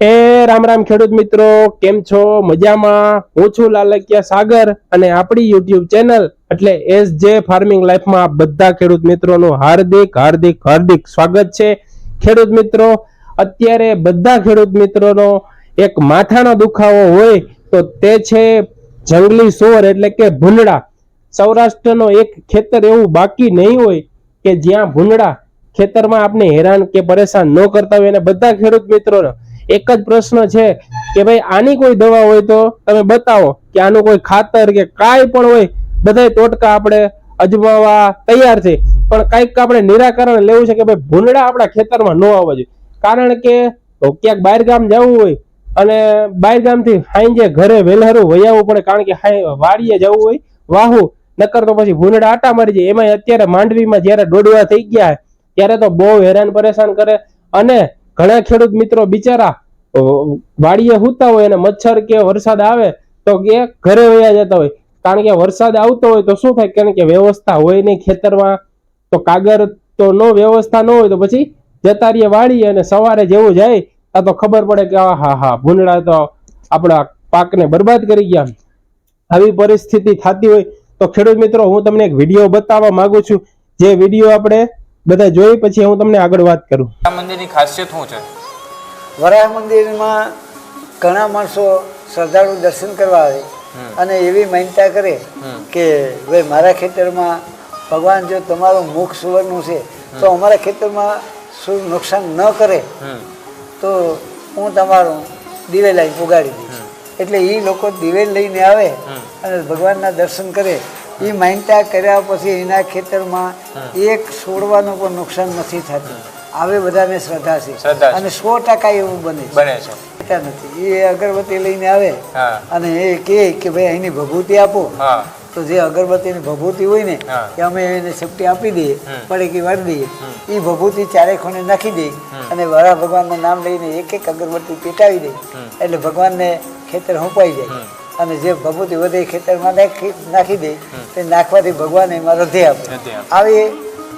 એ રામ રામ ખેડૂત મિત્રો, કેમ છો? મજામાં? હું છું લાલકિયા સાગર અને આપણી યુટ્યુબ ચેનલ એટલે એસ જે ફાર્મિંગ લાઈફમાં બધા ખેડૂત મિત્રોનું હાર્દિક હાર્દિક હાર્દિક સ્વાગત છે. ખેડૂત મિત્રો, અત્યારે બધા ખેડૂત મિત્રોનો એક માથાનો દુખાવો હોય તો તે છે જંગલી સોર એટલે કે ભૂંડડા સૌરાષ્ટ્રનો એક ખેતર એવું બાકી નહીં હોય કે જ્યાં ભૂંડડા ખેતરમાં આપણે હેરાન કે પરેશાન ન કરતા હોય. અને બધા ખેડૂત મિત્રોનો એક જ પ્રશ્ન છે કે ભાઈ આની કોઈ દવા હોય તો તમે બતાવો કે આનું કોઈ ખાતર કે કાંઈ પણ હોય, બધાય ટોટકા આપણે અજમાવા તૈયાર છે. પણ કંઈક આપણે નિરાકરણ લેવું છે કે ભાઈ ભૂંડડા આપણા ખેતરમાં ન આવવા જોઈએ. કારણ કે ક્યાંક બહાર ગામ જવું હોય અને બહાર ગામથી હાંજે ઘરે વહેલારું વયાવવું પડે, કારણ કે વાડીએ જવું હોય, વાહુ, નકર તો પછી ભૂંડડા આટા મારી જાય. એમાં અત્યારે માંડવીમાં જ્યારે દોડવા થઈ ગયા, ત્યારે તો બહુ હેરાન પરેશાન કરે. અને ઘણા ખેડૂત મિત્રો બિચારા વાડીએ હુતા હોય અને મચ્છર કે વરસાદ આવે, તો એ ઘરે વયા જતા હોય. કારણ કે વરસાદ આવતો હોય તો શું થાય? કારણ કે વ્યવસ્થા હોય નહીં ખેતરમાં, તો કાગર તો નો વ્યવસ્થા ન હોય તો પછી જતા રહીએ વાળી અને સવારે જેવું જાય, આ તો ખબર પડે કે હા હા ભૂંડડા તો આપણા પાકને બરબાદ કરી ગયા. આવી પરિસ્થિતિ થતી હોય તો ખેડૂત મિત્રો, હું તમને એક વીડિયો બતાવવા માંગુ છું. જે વીડિયો આપણે બધા જોઈ, પછી હું તમને આગળ વાત કરું. મંદિરની ખાસિયત શું છે? વરાહ મંદિરમાં ઘણા માણસો શ્રદ્ધાળુ દર્શન કરવા આવે અને એવી માન્યતા કરે કે ભાઈ મારા ખેતરમાં ભગવાન જો તમારું મુખ સુવર્ણનું છે તો અમારા ખેતરમાં શું નુકસાન ન કરે તો હું તમારું દિવેલ લાઈન ઉગાડી દઈશ. એટલે એ લોકો દિવેલ લઈને આવે અને ભગવાનના દર્શન કરે. એ માન્યતા કર્યા પછી એના ખેતરમાં એક છોડવાનું પણ નુકસાન નથી થતું. આવે બધાને શ્રદ્ધા છે. અને સો ટકા એવું બને બને છે. નથી. એ અગરબત્તી લઈને આવે અને એ કહે કે ભાઈ અહીંની ભભૂતિ આપો. તો જે અગરબત્તીની ભભૂતિ હોય ને. એ અમે એને ચપટી આપી દઈએ. પડેકી વાર દઈએ. એ ભભૂતિ ચારે ખૂણે નાખી દઈએ અને વરા ભગવાનનું નામ લઈને એક એક અગરબત્તી પેટાવી દઈએ એટલે ભગવાનને ખેતર હોંપાઈ જાય. અને જે ભભૂતિ વધે ખેતરમાં નાખી નાખી દે તે નાખવાથી ભગવાન એમાં રધે આપે. આવી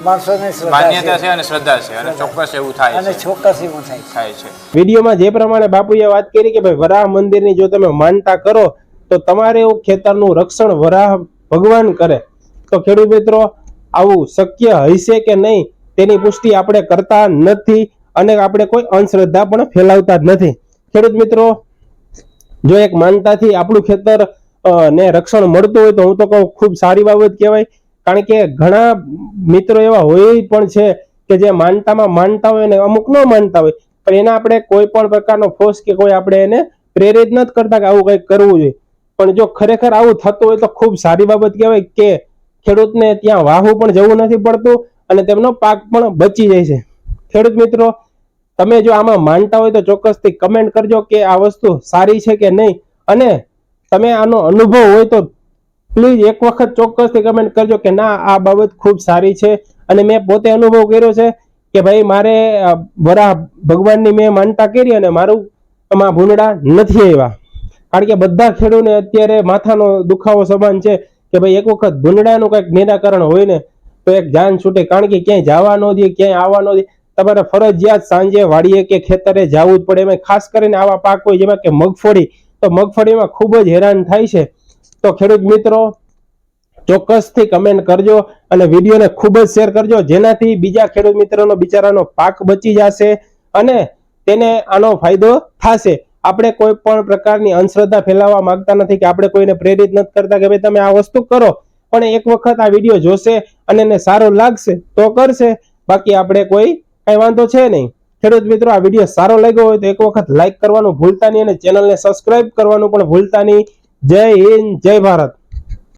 માણસોને માન્યતા છે. છે અને શ્રદ્ધા છે. અને ચોક્કસ એવું થાય અને ચોક્કસ એવું થાય થાય છે. વિડીયોમાં જે પ્રમાણે બાપુએ વાત કરી કે ભાઈ વરાહ મંદિરની જો તમે માનતા કરો તો તમારે એવું ખેતરનું રક્ષણ વરાહ ભગવાન કરે. તો ખેડૂત મિત્રો આવું શક્ય હશે કે નહીં તેની પુષ્ટિ આપણે કરતા નથી અને આપણે કોઈ અંધશ્રદ્ધા પણ ફેલાવતા નથી. ખેડૂત મિત્રો જો એક માનતાથી આપણું ખેતર ને રક્ષણ મળતું હોય તો હું તો કહું ખૂબ સારી બાબત કહેવાય. કારણ કે ઘણા મિત્રો એવા હોય પણ છે કે જે માનતામાં માનતા હોય ને અમુક ન માનતા હોય. પણ એના આપણે કોઈ પણ પ્રકારનો ફોર્સ કે કોઈ આપણે એને પ્રેરિત નથી કરતા કે આવું કંઈક કરવું જોઈએ. પણ જો ખરેખર આવું થતું હોય તો ખૂબ સારી બાબત કહેવાય કે ખેડૂતને ત્યાં વાહવું પણ જવું નથી પડતું અને તેમનો પાક પણ બચી જાય છે. ખેડૂત મિત્રો, તમે જો આમાં માનતા હોય તો ચોક્કસથી કમેન્ટ કરજો કે આ વસ્તુ સારી છે કે નહીં? અને તમે આનો અનુભવ હોય તો પ્લીઝ એક વખત ચોક્કસથી કમેન્ટ કરજો કે ના, આ બાબત ખૂબ સારી છે. અને મેં પોતે અનુભવ કર્યો છે કે ભાઈ મારે વરા ભગવાનની મેં માનતા કરી અને મારું આમાં ભૂંડડા નથી આવ્યા. કારણ કે બધા ખેડૂતને અત્યારે માથાનો દુખાવો સમાન છે કે ભાઈ એક વખત ભૂંડડાનું કંઈક નિરાકરણ હોય ને, તો એક જાન છૂટે. કારણ કે ક્યાંય જવા ન દે, ક્યાંય આવવા ન દે. તમારે ફરજિયાત સાંજે વાડીએ કે ખેતરે જવું જ પડે. એમાં ખાસ કરીને આવા પાક હોય જેમાં કે મગફળી, તો મગફળીમાં ખૂબ જ હેરાન થાય છે. તો ખેડૂત મિત્રો, ચોક્કસથી કમેન્ટ કરજો અને વિડીયોને ખૂબ જ શેર કરજો. જેનાથી બીજા ખેડૂત મિત્રોનો બિચારાનો પાક બચી જશે અને તેને આનો ફાયદો થશે. આપણે કોઈ પણ પ્રકારની અંધશ્રદ્ધા ફેલાવવા માંગતા નથી કે આપણે કોઈને પ્રેરિત નથી કરતા કે ભાઈ તમે આ વસ્તુ કરો. પણ એક વખત આ વીડિયો જોશે અને એને સારો લાગશે તો કરશે. બાકી આપણે કોઈ કઈ વાંધો છે નહીં. ખેડૂત મિત્રો, આ વીડિયો સારો લાગ્યો હોય તો એક વખત લાઈક કરવાનું ભૂલતા નહીં અને ચેનલને સબસ્ક્રાઇબ કરવાનું પણ ભૂલતા નહીં. જય હિન્દ જય ભારત.